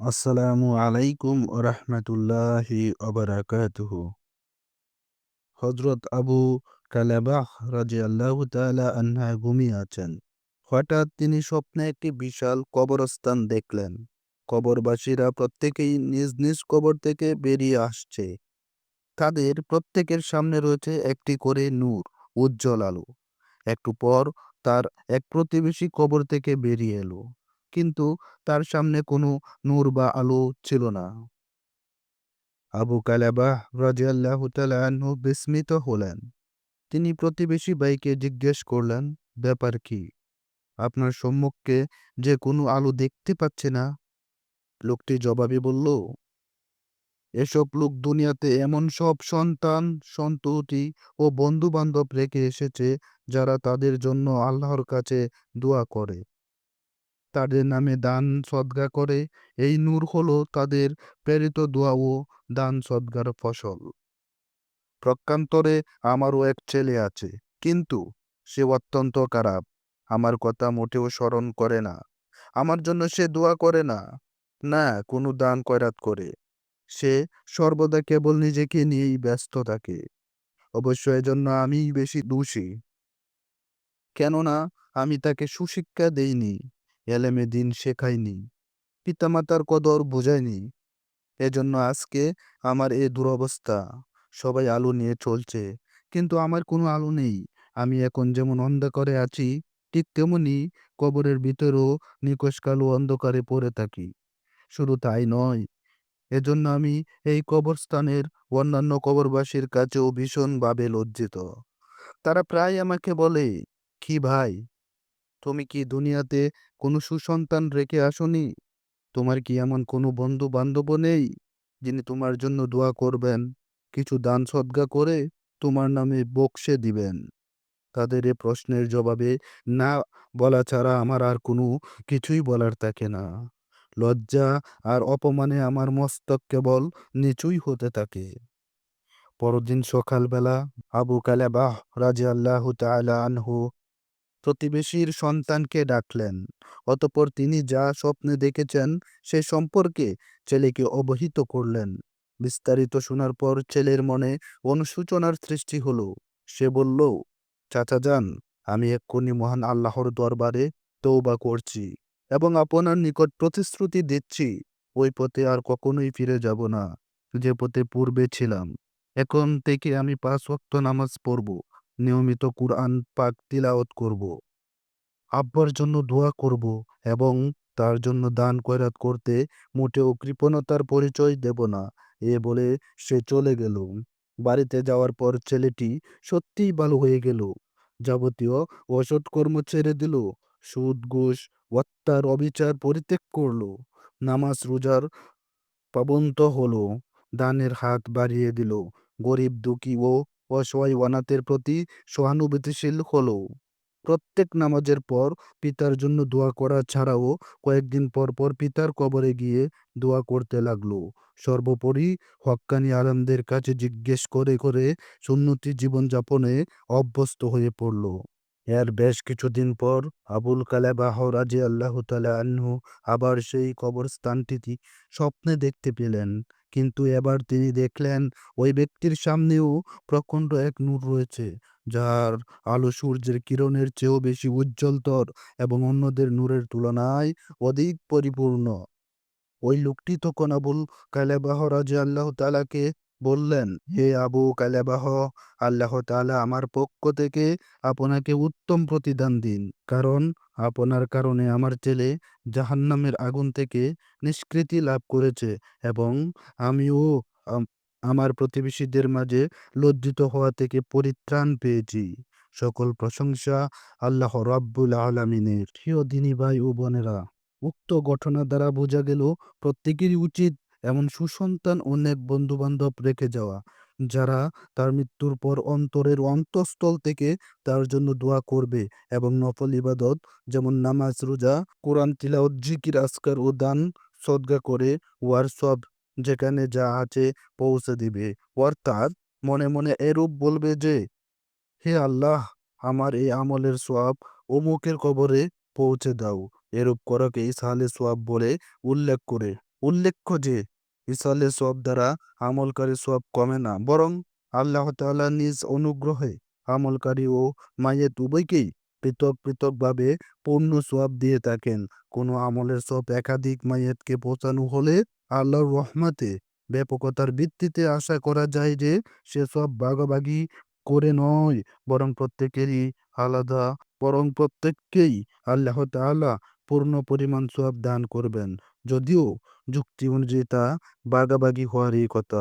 আসসালামু আলাইকুম রহমতুল্লাহি অবরাকাতুহু হজরত আবু কালাবাহ রাজি আল্লাহ তালা আন্হা ঘুমিয়ে আছেন। হঠাৎ তিনি স্বপ্নে একটি বিশাল কবরস্থান দেখলেন। কবরবাসীরা প্রত্যেকেই নিজ নিজ কবর থেকে বেরিয়ে আসছে। তাদের প্রত্যেকের সামনে রয়েছে একটি করে নূর, উজ্জ্বল আলো। একটু পর তার এক প্রতিবেশী কবর থেকে বেরিয়ে এলো। কিন্তু তার সামনে কোনো নূর বা আলো ছিল না। আবু কালাবাহ রাজিয়াল্লাহ তালু বিস্মিত হলেন। তিনি প্রতিবেশী ভাইকে জিজ্ঞেস করলেন, ব্যাপার কি? আপনার সম্মুখে যে কোনো আলো দেখতে পাচ্ছে না? লোকটি জবাবে বলল, এসব লোক দুনিয়াতে এমন সব সন্তান, সন্ততি ও বন্ধু বান্ধব রেখে এসেছে যারা তাদের জন্য আল্লাহর কাছে দোয়া করে। তাদের নামে দান সদগা করে। এই নূর হলো তাদের প্রেরিত দোয়া ও দান সদগার ফসল। প্রকান্তরে আমারও এক ছেলে আছে, কিন্তু সে অত্যন্ত খারাপ। আমার কথা মোটেও স্মরণ করে না। আমার জন্য সে দোয়া করে না। না, কোনো দান কয়রাত করে। সে সর্বদা কেবল নিজেকে নিয়েই ব্যস্ত থাকে। অবশ্য এজন্য আমিই বেশি দোষী। কেননা আমি তাকে সুশিক্ষা দেইনি। এলেমে দিন শেখায়নি। পিতামাতার কদর বোঝায়নি। এজন্য আজকে আমার এ দুরবস্থা। সবাই আলো নিয়ে চলছে। কিন্তু আমার কোনো আলো নেই। আমি এখন যেমন অন্ধকারে আছি, ঠিক তেমনি কবরের ভিতরেও নিকশ কালো অন্ধকারে পড়ে থাকি। শুধু তাই নয়, এজন্য আমি এই কবরস্থানের অন্যান্য কবরবাসীর কাছেও ভীষণভাবে লজ্জিত। তারা প্রায় আমাকে বলে, কি ভাই তুমি কি দুনিয়াতে কোনো সুসন্তান রেখে আসনি? তোমার কি এমন কোনো বন্ধু বান্ধব নেই, যিনি তোমার জন্য দোয়া করবেন, কিছু দান সদ্গা করে তোমার নামে বকশে দিবেন? তাদের এ প্রশ্নের জবাবে না বলা ছাড়া আমার আর কোনো কিছুই বলার থাকে না। লজ্জা আর অপমানে আমার মস্তক কেবল নিচুই হতে থাকে। পরদিন সকালবেলা আবু কালাবাহ রাজি আল্লাহ আনহু প্রতিবেশীর সন্তানকে ডাকলেন। অতপর তিনি যা স্বপ্নে দেখেছেন, সে সম্পর্কে ছেলেকে অবহিত করলেন। বিস্তারিত শোনার পর ছেলের মনে অনুসূচনার সৃষ্টি হলো। সে বলল, চাচা যান, আমি এক্ষুনি মহান আল্লাহর দরবারে তৌবা করছি এবং আপনার নিকট প্রতিশ্রুতি দিচ্ছি। ওই পথে আর কখনোই ফিরে যাব না। যে পথে পূর্বে ছিলাম। এখন থেকে আমি পাঁচ ওয়াক্ত নামাজ পড়ব। নিয়মিত কুরআন পাক তিলাওয়াত করব। আব্বার জন্য দোয়া করব এবং তার জন্য দান কয়রাত করতে মোটেও কৃপণতার পরিচয় দেব না। এ বলে সে চলে গেল। বাড়িতে যাওয়ার পর ছেলেটি সত্যিই ভালো হয়ে গেল। যাবতীয় অসৎ কর্ম ছেড়ে দিল। সুদ, ঘুষ, হত্যার অবিচার পরিত্যাগ করল। নামাজ, রোজার পাবন্ত হলো। দানের হাত বাড়িয়ে দিল। গরিব, দুঃখী ও অসহায় অনাথের প্রতি সহানুভূতিশীল হলো। প্রত্যেক নামাজের পর পিতার জন্য দোয়া করা ছাড়াও কয়েকদিন পর পর পিতার কবরে গিয়ে দোয়া করতে লাগল। সর্বোপরি হক্কানি আলমদের কাছে জিজ্ঞেস করে করে সুন্নতি জীবনযাপনে অভ্যস্ত হয়ে পড়ল। এর বেশ কিছুদিন পর আবুল কালাবাহ রাজি আল্লাহ তালা আনহু আবার সেই কবরস্থানটি স্বপ্নে দেখতে পেলেন। কিন্তু এবার তিনি দেখলেন ওই ব্যক্তির সামনেও প্রখণ্ড এক নূর রয়েছে, যার আলো সূর্যের কিরণের চেয়েও বেশি উজ্জ্বলতর এবং অন্যদের নূরের তুলনায় অধিক পরিপূর্ণ। ওই লোকটি তখন আবুল কালেবাহ রাজি আল্লাহ তালাকে বললেন, হে আবু কালেবাহ, আল্লাহ তাআলা আমার পক্ষ থেকে আপনাকে উত্তম প্রতিদান দিন। কারণ আপনার কারণে আমার ছেলে জাহান্নামের আগুন থেকে নিষ্কৃতি লাভ করেছে এবং আমিও আমার প্রতিবেশীদের মাঝে লজ্জিত হওয়া থেকে পরিত্রাণ পেয়েছি। সকল প্রশংসা আল্লাহ রাব্বুল আলামিনের। প্রিয় দিনী ভাই ও বোনেরা, উক্ত ঘটনা দ্বারা বোঝা গেল প্রত্যেকেরই উচিত এমন সুসন্তান অনেক বন্ধু বান্ধব রেখে যাওয়া। যারা তার মৃত্যুর পর অন্তরের অন্তঃস্থল থেকে তার জন্য দোয়া করবে এবং নফল ইবাদত, যেমন নামাজ, রোজা, কোরআন, তিলাওয়াত, জিকির আসকার ও দান, সদগা করে ওয়ার সব যেখানে যা আছে পৌঁছে দিবে। অর্থাৎ মনে মনে এরূপ বলবে যে, হে আল্লাহ, আমার এই আমলের সোয়াব অমুকের কবরে পৌঁছে দাও। এরূপ করাকে ইসহালে সোয়াব বলে উল্লেখ করে। উল্লেখ্য যে, ইসালে সওয়াব দ্বারা আমলকারী সওয়াব কমে না, বরং আল্লাহ তাআলা নিজ অনুগ্রহে আমলকারী ও মাইয়েত উভয়কেই পৃথক পৃথকভাবে পূর্ণ সওয়াব দিয়ে থাকেন। কোনো আমলের সব একাধিক মায়েতকে পৌঁছানো হলে আল্লাহর রহমতে ব্যাপকতার ভিত্তিতে আশা করা যায় যে, সে সব ভাগাভাগি করে নয়, বরং প্রত্যেকেরই আলাদা, বরং প্রত্যেককেই আল্লাহ তাআলা পূর্ণ পরিমাণ সওয়াব দান করবেন। যদিও যুক্তি অনুযায়ী তা ভাগাভাগি হওয়ারই কথা।